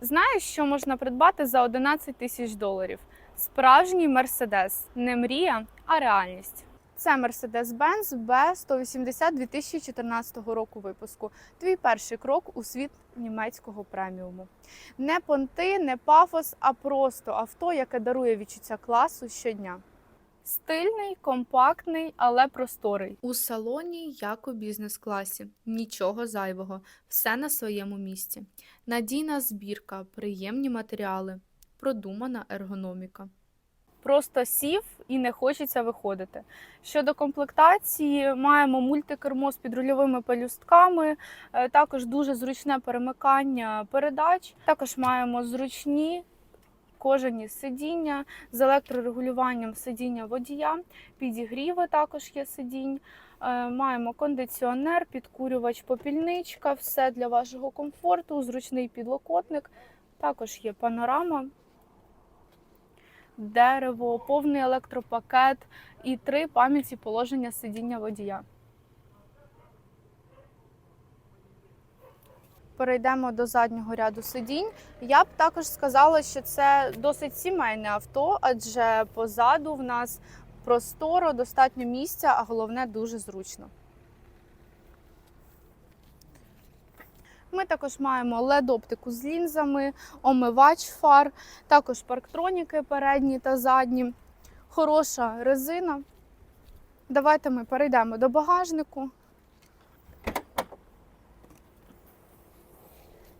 Знаєш, що можна придбати за 11 тисяч доларів? Справжній Мерседес. Не мрія, а реальність. Це Mercedes-Benz B180 2014 року випуску. Твій перший крок у світ німецького преміуму. Не понти, не пафос, а просто авто, яке дарує відчуття класу щодня. Стильний, компактний, але просторий. У салоні, як у бізнес-класі. Нічого зайвого, все на своєму місці. Надійна збірка, приємні матеріали, продумана ергономіка. Просто сів і не хочеться виходити. Щодо комплектації, маємо мультикермо з підрульовими пелюстками, е, також дуже зручне перемикання передач. Також маємо зручні кожані сидіння з електрорегулюванням сидіння водія, підігріви також є сидінь. Е, Маємо кондиціонер, підкурювач, попільничка, все для вашого комфорту, зручний підлокотник. Також є панорама, дерево, повний електропакет і три пам'яті положення сидіння водія. Перейдемо до заднього ряду сидінь. Я б також сказала, що це досить сімейне авто, адже позаду в нас просторо, достатньо місця, а головне дуже зручно. Ми також маємо LED-оптику з лінзами, омивач фар, також парктроніки передні та задні, хороша резина. Давайте ми перейдемо до багажнику.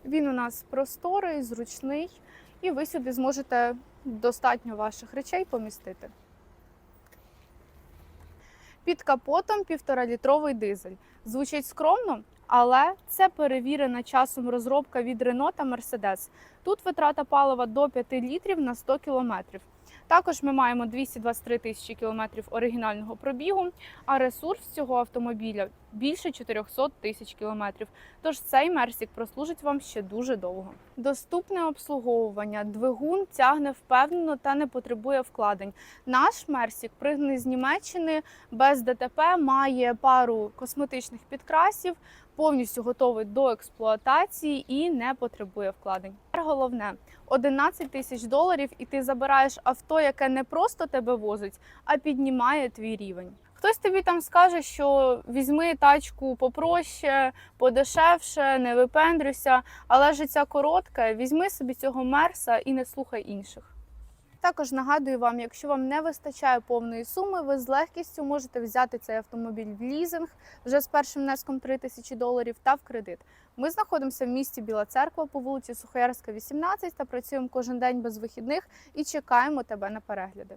Він у нас просторий, зручний, і ви сюди зможете достатньо ваших речей помістити. Під капотом 1,5-літровий дизель. Звучить скромно, але це перевірена часом розробка від Renault та Mercedes. Тут витрата палива до 5 літрів на 100 кілометрів. Також ми маємо 223 тисячі кілометрів оригінального пробігу, а ресурс цього автомобіля більше 400 тисяч кілометрів. Тож цей мерсік прослужить вам ще дуже довго. Доступне обслуговування, двигун тягне впевнено та не потребує вкладень. Наш мерсік, пригнаний з Німеччини, без ДТП, має пару косметичних підкрасів, повністю готовий до експлуатації і не потребує вкладень. Тепер Головне 11 тисяч доларів, і ти забираєш авто, яке не просто тебе возить, а піднімає твій рівень. Хтось тобі там скаже, що візьми тачку попроще, подешевше, не випендрюйся, але життя коротке, візьми собі цього мерса і не слухай інших. Також нагадую вам, якщо вам не вистачає повної суми, ви з легкістю можете взяти цей автомобіль в лізинг вже з першим внеском 3 тисячі доларів та в кредит. Ми знаходимося в місті Біла Церква по вулиці Сухоярська, 18 та працюємо кожен день без вихідних і чекаємо тебе на перегляди.